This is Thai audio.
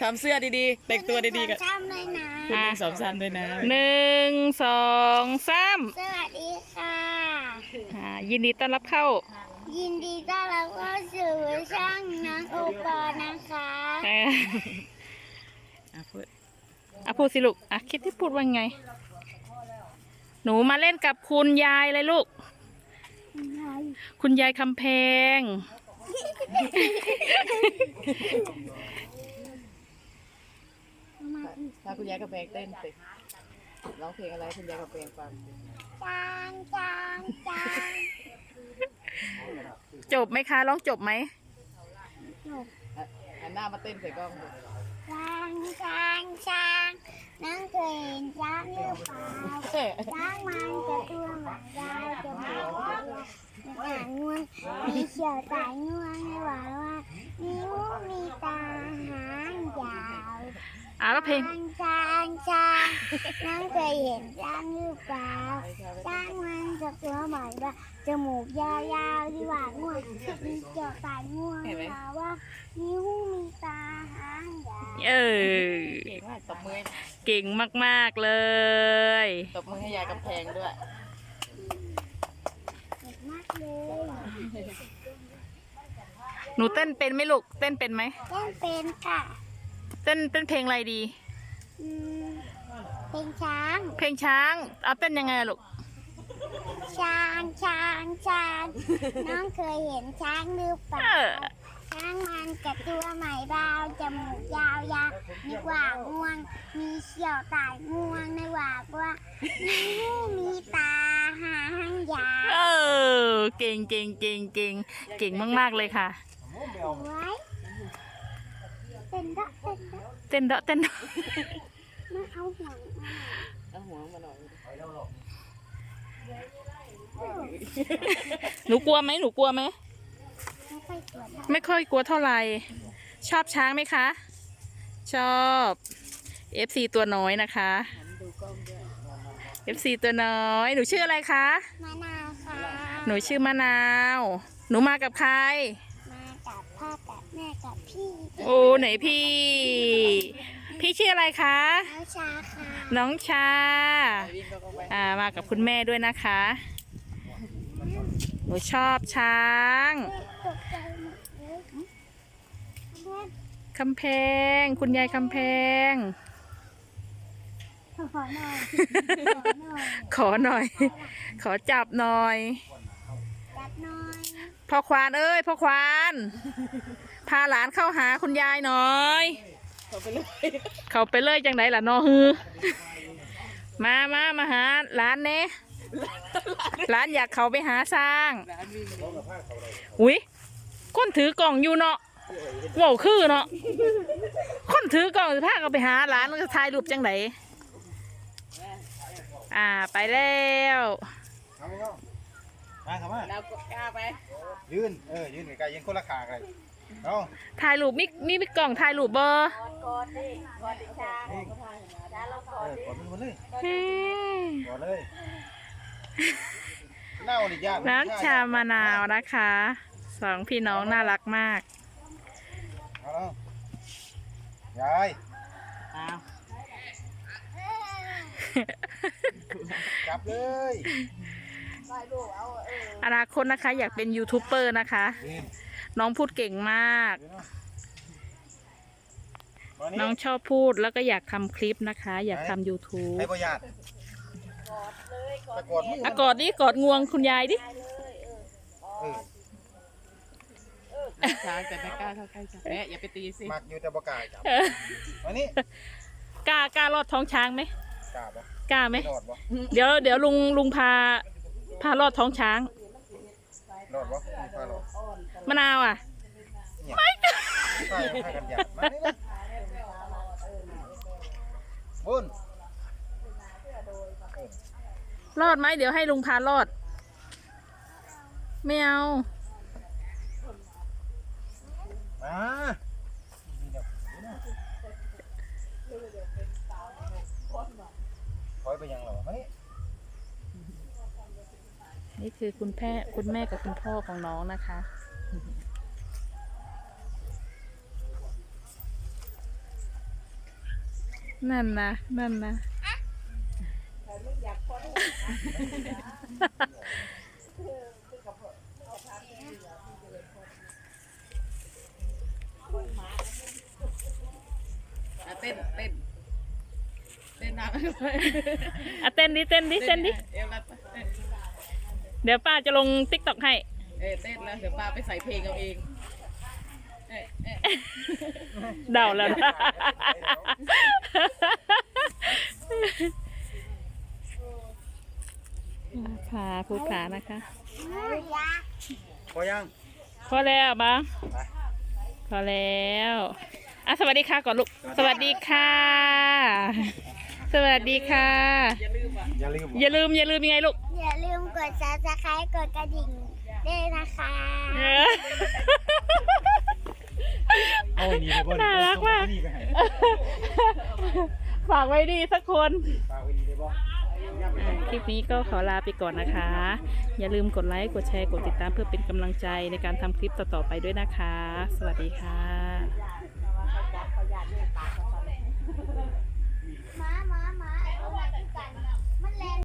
ทำเสื้อดีๆ แต่งตัวดีๆกันจำเลยนะ พูดหนึ่งสองสามด้วยนะ หนึ่งสองสามสวัสดีค่ะ อ่ายินดีต้อนรับเข้า ยินดีต้อนรับเข้าสู่ช่องน้องโอปอนะคะ เอออะพูดอะพูดสิลูกอะคิดที่พูดว่าไง หนูมาเล่นกับคุณยายเลยลูก คุณยายคำแพง ถ้าคุณยายกับแพงเต้นสิร้องเพลงอะไรคุณยายกับแพงฟังจางจางจางจบไหมคะร้องจบไหมอะหันหน้ามาเต้นใส่กล้องดูจางจางจางน้องเคยเห็นจางหรือเปล่าจางมันจะตัวหมันยาวจะมีหางงวงมีเขียวสายงวงไม่หวานว่ามีหูมีตาหางยาว อะแล้วเพลงจางจางจางน้องเคยเห็นจางหรือเปล่าจางมันจะตัวใหม่ว่าจมูกยาวๆที่หวานงวงมีเขียวสายงวงยาวว่ามีหูมีตาหางยาวเออ เก่งมากตบมือให้เก่งมากๆเลย ตบมือให้ยายกับแพงด้วยเก่งมากเลยหนูเต้นเป็นไหมลูก เต้นเป็นไหมเล่นเป็นค่ะ เต้นเต้นเพลงอะไรดี อืมเป็นช้าง เพลงช้างเอาเต้นยังไงอะลูกช้างช้างช้าง น้องเคยเห็นช้างหรือเปเอล่าอช้างมันกับตัวใหม่เบาจมูกยาวยาวมีกว่างงวง มีเขียวตายงวงในหว่ากว่ามีหูมีตาหางยาเอวอเก่งเก่งเก่งเก่งเก่งมาก ๆ เลยค่ะ ไว้เป็นดอกเป็นดอก เต้นเดาะเต้นเดาะมาเอาห่วงมาเอาหัวมาหน่อยหนูกลัวไหมหนูกลัวไหมไม่ค่อยตรวจไม่ค่อยกลัวเท่าไหร่ชอบช้างไหมคะ ชอบ FC ตัวน้อยนะคะ FC ตัวน้อย หนูชื่ออะไรคะ มะนาวค่ะหนูชื่อมะนาว หนูมากับใคร มากับพ่อกับ แม่กับพี่โอ้ไหนพี่ พี่ชื่ออะไรคะ น้องชาค่ะน้องชาวิ่งก็เข้าไปอ่ามากับคุณแม่ด้วยนะคะ หนูชอบช้างตกใจหมดเลยเพื่อนคำแพง คุณยายคำแพง ขอหน่อยขอหน่อยขอหน่อย ขอจับหน่อย จับหน่อยพ่อควานเอ้ยพ่อควาน พาหลานเข้าหาคุณยายหน่อย เข้าไปเลย เขาไปเลยจังไหนล่ะนอฮือ มามามาหาหลานเน่หลานอยากเขาไปหาสร้างร้านวิ่งอุ้ยคนถือกล่องอยู่เนาะเว้าคือเนาะคนถือกล่องจะพาเขาไปหาหลานแล้วก็ถ่ายรูปจังไหนอ่าไปแล้วทำก็มาครับมาเราก็กล้าไป ยืน เออ ยืนไกลๆยืนคนละขางเลย เอาถ่ายรูปมีมีมีกล่องถ่ายรูปบ่เออกดมันคนเลยเฮ้ยกดเลยเน่าดิยากน้ำชามะนาวนะคะสองพี่น้องน่ารักมากเอาเอายายอ้าวจับเลยอนาคตนะคะ อยากเป็นยูทูบเบอร์นะคะยืน น้องพูดเก่งมากยืนเอามานี่น้องชอบพูดแล้วก็อยากทำคลิปนะคะ อยากทำ YouTube ให้พ่อยาดตะกอดมึงอะกอดดิกอดงวงคุณยายดิเออช้างแต่ไม่กล้าเข้าใกล้ช้างแม่อย่าไปตีสิมักอยู่แต่บ่กล้าจับเออมานี่กล้ากล้ารอดท้องช้างไหมกล้าบ่กล้าไหมรอดบ่เดี๋ยวเดี๋ยวลุงลุงพาพารอดท้องช้างรอดบ่มีพารอด มะนาวอะเนี่ยใช่ให้กันหยาดมานี่นะบุญรอดไหมเดี๋ยวให้ลุงพารอด ไม่เอา มานี่เดี๋ยวถอยไปยังเหรอมานี่นี่คือคุณแม่คุณแม่กับคุณพ่อของน้องนะคะ นั่นนะนั่นนะอะเต้นเต้นเต้นน้ำด้วยอะเต้นดิเต้นดิเต้นดิเอวรัดไปเออเดี๋ยวป้าจะลงติ๊กต็อกให้ เออเต้นแล้วเดี๋ยวป้าไปใส่เพลงเอาเอง เออเออเดาแล้วนะผาภูผานะคะยาพอยัง พอแล้วบ้างไปพอแล้วอะสวัสดีค่ะก่อนลูก สวัสดีค่ะ สวัสดีค่ะ อย่าลืมอะอย่าลืมอย่าลืม อย่าลืมยังไงลูก อย่าลืมกด subscribe กดกระดิ่งด้วยนะคะ นี่เลยบ่น่ารักมากฝากไว้ดีสักคนคลิปนี้ก็ขอลาไปก่อนนะคะ อย่าลืมกดไลค์ กดแชร์ กดติดตามเพื่อเป็นกำลังใจในการทำคลิปต่อๆไปด้วยนะคะ สวัสดีค่ะ เขาอยากเ